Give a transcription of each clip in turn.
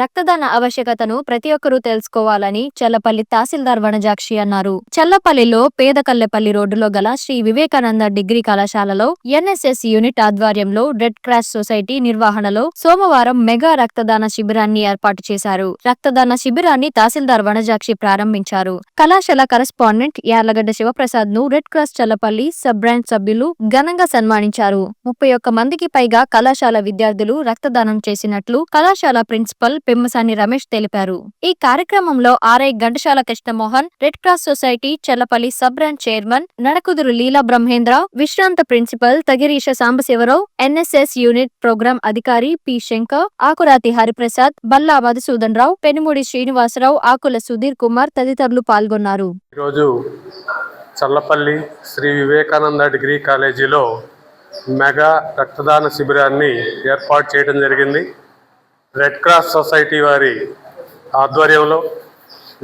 రక్తదాన ఆవశ్యకతను ప్రతి ఒక్కరూ తెలుసుకోవాలని చల్లపల్లి తహసీల్దార్ వనజాక్షి అన్నారు. చల్లపల్లిలో పేదకల్లెపల్లి రోడ్డులో గల శ్రీ వివేకానంద డిగ్రీ కళాశాలలో ఎన్ఎస్ఎస్ యూనిట్ ఆధ్వర్యంలో రెడ్ క్రాస్ సొసైటీ నిర్వహణలో సోమవారం మెగా రక్తదాన శిబిరాన్ని ఏర్పాటు చేశారు. రక్తదాన శిబిరాన్ని తహసీల్దార్ వనజాక్షి ప్రారంభించారు. కళాశాల correspondent Yarlagadda శివప్రసాద్ను red cross Challapalli sub branch సభ్యులు ఘనంగా సన్మానించారు. ముప్పై ఒక్క మందికి పైగా కళాశాల విద్యార్థులు రక్తదానం చేసినట్లు కళాశాల ప్రిన్సిపల్ పెమ్మసాని రమేష్ తెలిపారు. ఈ కార్యక్రమంలో RI Ghantasala Krishnamohan red cross society Challapalli sub branch chairman Nadakuduru Leela Brahmendra విశ్రాంత principal Tagirisha Sambasivarao NSS unit program అధికారి పి శంకర్ ఆకురాతి హరిప్రసాద్ బల్లా మధుసూదన్ రావు పెనుముడి శ్రీనివాసరావు ఆకుల సుధీర్ కుమార్ తదితరులు పాల్గొన్నారు. ఈరోజు చల్లపల్లి శ్రీ వివేకానంద డిగ్రీ కాలేజీలో మెగా రక్తదాన శిబిరాన్ని ఏర్పాటు చేయడం జరిగింది. రెడ్ క్రాస్ సొసైటీ వారి ఆధ్వర్యంలో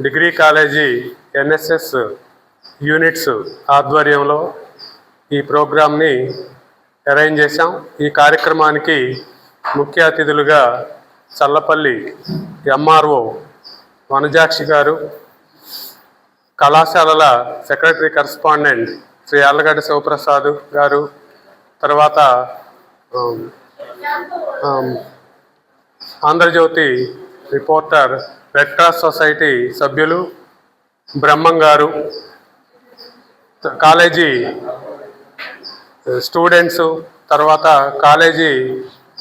డిగ్రీ కాలేజీ ఎన్ఎస్ఎస్ యూనిట్స్ ఆధ్వర్యంలో ఈ ప్రోగ్రామ్ని అరేంజ్ చేశాం. ఈ కార్యక్రమానికి ముఖ్య అతిథులుగా చల్లపల్లి ఎంఆర్ఓ వనజాక్షి గారు కళాశాలల సెక్రటరీ కరస్పాండెంట్ శ్రీ అల్లగడ్డ శివప్రసాద్ గారు తర్వాత Andhrajyothi reporter red cross society సభ్యులు బ్రహ్మం గారు కాలేజీ స్టూడెంట్స్ తర్వాత కాలేజీ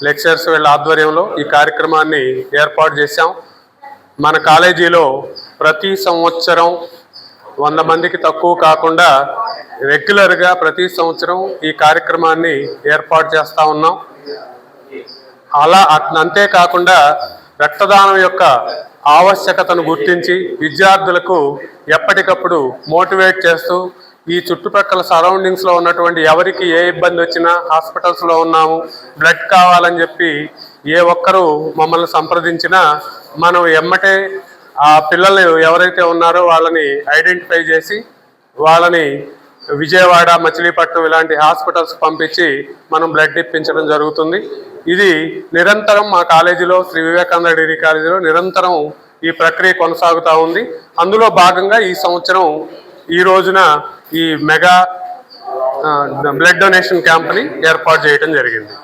లెక్చర్స్ వీళ్ళ ఆధ్వర్యంలో ఈ కార్యక్రమాన్ని ఏర్పాటు చేశాం. మన కాలేజీలో ప్రతి సంవత్సరం వంద మందికి తక్కువ కాకుండా రెగ్యులర్గా ప్రతి సంవత్సరం ఈ కార్యక్రమాన్ని ఏర్పాటు చేస్తూ ఉన్నాం. అలా అట్- అంతేకాకుండా రక్తదానం యొక్క ఆవశ్యకతను గుర్తించి విద్యార్థులకు ఎప్పటికప్పుడు మోటివేట్ చేస్తూ ఈ చుట్టుపక్కల సరౌండింగ్స్లో ఉన్నటువంటి ఎవరికి ఏ ఇబ్బంది వచ్చినా హాస్పిటల్స్లో ఉన్నాము బ్లడ్ కావాలని చెప్పి ఏ ఒక్కరూ మమ్మల్ని సంప్రదించినా మనం ఎమ్మటే ఆ పిల్లలు ఎవరైతే ఉన్నారో వాళ్ళని ఐడెంటిఫై చేసి వాళ్ళని విజయవాడ మచిలీపట్నం ఇలాంటి హాస్పిటల్స్ పంపించి మనం బ్లడ్ ఇప్పించడం జరుగుతుంది. ఇది నిరంతరం మా కాలేజీలో శ్రీ వివేకానంద డిగ్రీ కాలేజీలో నిరంతరం ఈ ప్రక్రియ కొనసాగుతూ ఉంది. అందులో భాగంగా ఈ సంవత్సరం ఈ రోజున ఈ మెగా బ్లడ్ డొనేషన్ క్యాంప్ని ఏర్పాటు చేయడం జరిగింది.